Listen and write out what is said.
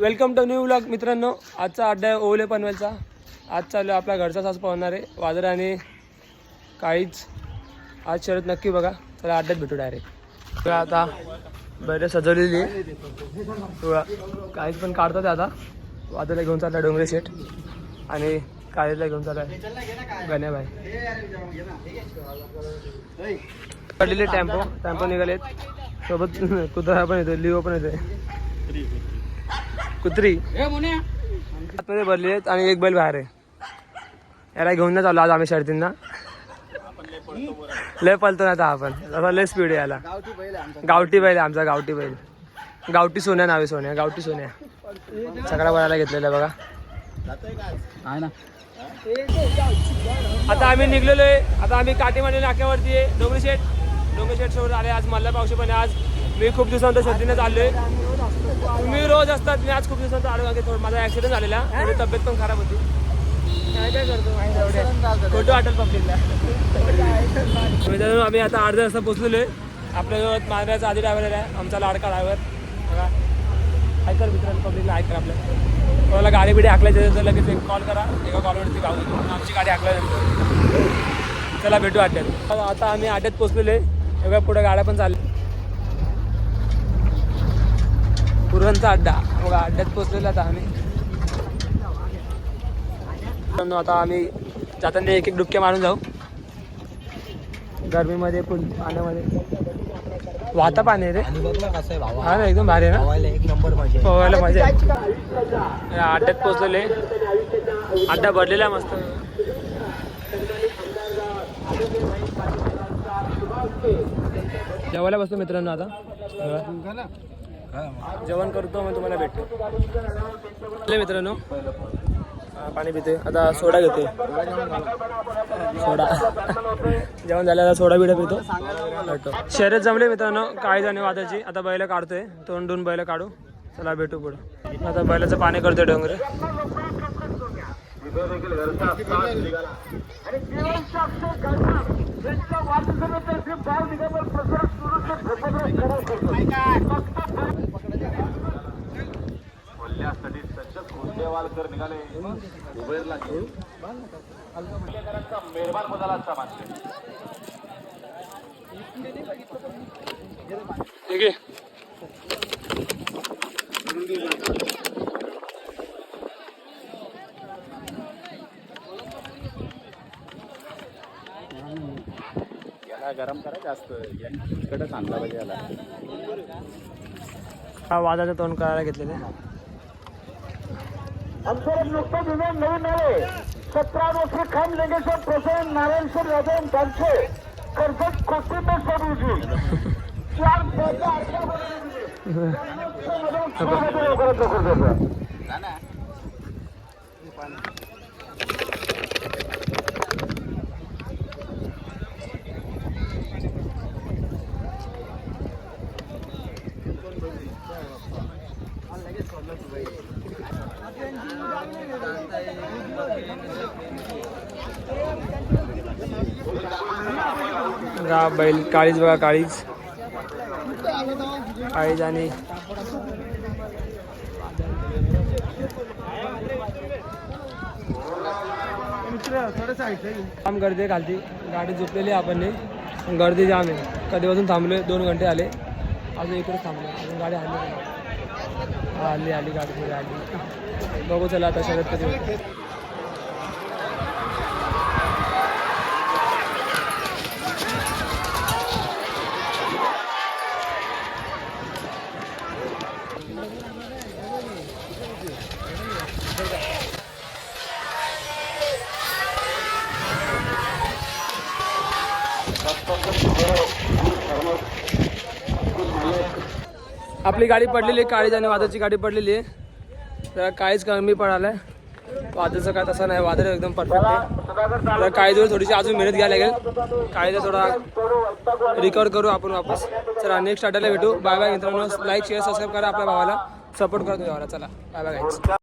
Welcome to new blog मित्रांनो. आजचा अड्डा आहे ओले पनवेलचा. आज चालू आहे आपला घरचा सास पाहणार. आहे वादळ आणि काहीच आज शरद नक्की बघा. चला अड्ड्यात भेटू डायरेक्ट तुला आता बैल सजवलेली आहे. काहीच पण काढतात आता. वादळला घेऊन चालला डोंगरे शेट आणि काळीला घेऊन चाललाय गण्याबाई. पडलेले टेम्पो. टेम्पो निघालेत. सोबत कुत्रा पण येतो लिओ पण येतोय. कुत्री. आतमध्ये भरली आहेत आणि एक बैल बाहेर आहे. याला घेऊन नाही चाललो आज आम्ही शर्तींना. लय पलतो ना आता आपण. लय स्पीड आहे याला. गावठी बैल आहे आमचा गावठी बैल. गावठी सोन्या नावे सोन्या गावठी सोन्या. सगळा घेतलेला आहे बघा. ना. आता आम्ही निघलेलो आहे. आता आम्ही काटेमाडी नाक्यावरती आहे. डोंगरी शेठ डोंगरी शेठ सोबत आले आज मल्ला पावशी पण आहे आज. मी खूप दिवसांतर शर्तीने चाललोय. तुम्ही रोज असतात मी आज खूप दिवसांतर आलो की थोडं माझा ऍक्सिडेंट झालेला. थोडी तब्येत पण खराब होती. काय काय करतो. फोटो वाटेल पब्लिकला. आम्ही आता अर्धा वाजता पोचलेलो आहे. आपल्याजवळ मांजराचा आधी ड्रायव्हर आहे. आमचा लाडका ड्रायव्हर बघा. ऐकर मित्रांनो पब्लिकला ऐकर आपल्या कोणाला गाडी बिडी हाकलायची असेल तर लगेच एक कॉल करा. एका कॉलवरती गाव आमची गाडी हाकल्यानंतर. चला भेटू अड्ड्यात आता आम्ही अड्ड्यात पोचलेलो आहे. एवढ्या पुढे गाड्या पण चालल्या. पुरणचा अड्डा. बघा अड्ड्यात पोचलेलो आता आम्ही. आता आम्ही जाताना एक एक डुबक्या मारून जाऊ. गरमीमध्ये फुल पाण्यामध्ये. वाहता पाणी आहे रे. हा ना एकदम भारी आहे ना? एक नंबर पाहिजे पोहायला मजा अड्ड्यात पोचलेले अड्डा भरलेला आहे मस्त. जेवायला बसतो मित्रांनो आता. जेवण करतो मग तुम्हाला भेटतो. चले मित्रांनो पाणी पिते. आता सोडा घेते. सोडा. जेवण झालं आता सोडा बिडा पितो. भेटतो. शर्यत जमले मित्रांनो काळी जाणे वादाची आता बैल काढतोय. तोंडून बैल काढू. चला भेटू पुढं. आता बैलाचं पाणी करतोय डोंगरे. ठीक आहे. याला गरम करा जास्त इकडे चांगला पाहिजे याला हा वादाचं तोंड करायला घेतलेलं आहे. आमचं नुकतं दिलं नवीन नव्हे सतरा वर्ष खाम लेंगेश्वर प्रसन्न नारायणश्वर यादव त्यांचे कर्जत कोस्टिंबे स्वरूपी चार Thank you. बघा बैल काळीच बघा काळीच काळीज आणि काम गर्दी आहे खालती. गाडी झोपलेली आहे आपण नाही गर्दी जाम आहे. कधीपासून थांबलोय? दोन घंटे आले अजून इकडे थांबलो अजून गाडी आली आली आली गाडी आली. बघू चला आता शरद कधी होते. आपली गाडी पडलेली आहे काळीज आणि वादळची गाडी पडलेली आहे. तर काहीच कमी पडालाय. वादळचं काय तसं नाही वादळ एकदम परफेक्ट आहे. तर काळीजवळ थोडीशी अजून मेहनत घ्यायला लागेल. काळीचा थोडा रिकवर करू आपण वापस. चला नेक्स्ट अड्ड्याला भेटू. बाय बाय मित्रांनो. लाईक शेअर सबस्क्राईब करा आपल्या भावाला. सपोर्ट करा तुझ्या भावाला. चला बाय बाय